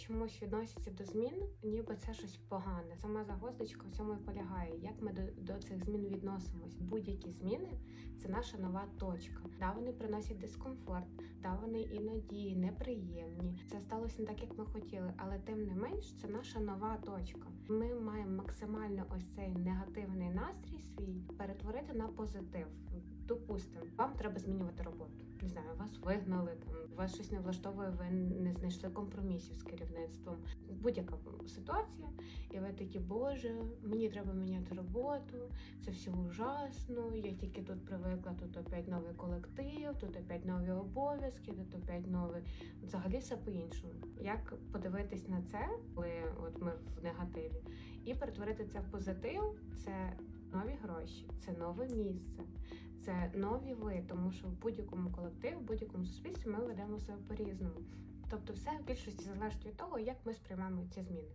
чомусь відносяться до змін, ніби це щось погане. Сама загвоздочка в цьому і полягає. Як ми до, до цих змін відносимось? Будь-які зміни це наша нова точка. Да, вони приносять дискомфорт, да, вони іноді неприємні. Це сталося не так, як ми хотіли, але тим не менш це наша нова точка. Ми маємо максимально ось цей негативний настрій свій перетворити на позитив. Допустимо, вам треба змінювати роботу. Не знаю, вас вигнали, там вас щось не влаштовує, ви не знайшли компромісів з керівництвом. Будь-яка ситуація, і ви такі, боже, мені треба міняти роботу, це все ужасно. Я тільки тут привикла, тут опять новий колектив, тут опять нові обов'язки, тут опять нові. Взагалі все по-іншому. Як подивитись на це, коли от ми в негативі, і перетворити це в позитив, це нові гроші, це нове місце, це нові ви, тому що в будь-якому колективі, в будь-якому суспільстві ми ведемо себе по-різному. Тобто, все в більшості залежить від того, як ми сприймаємо ці зміни.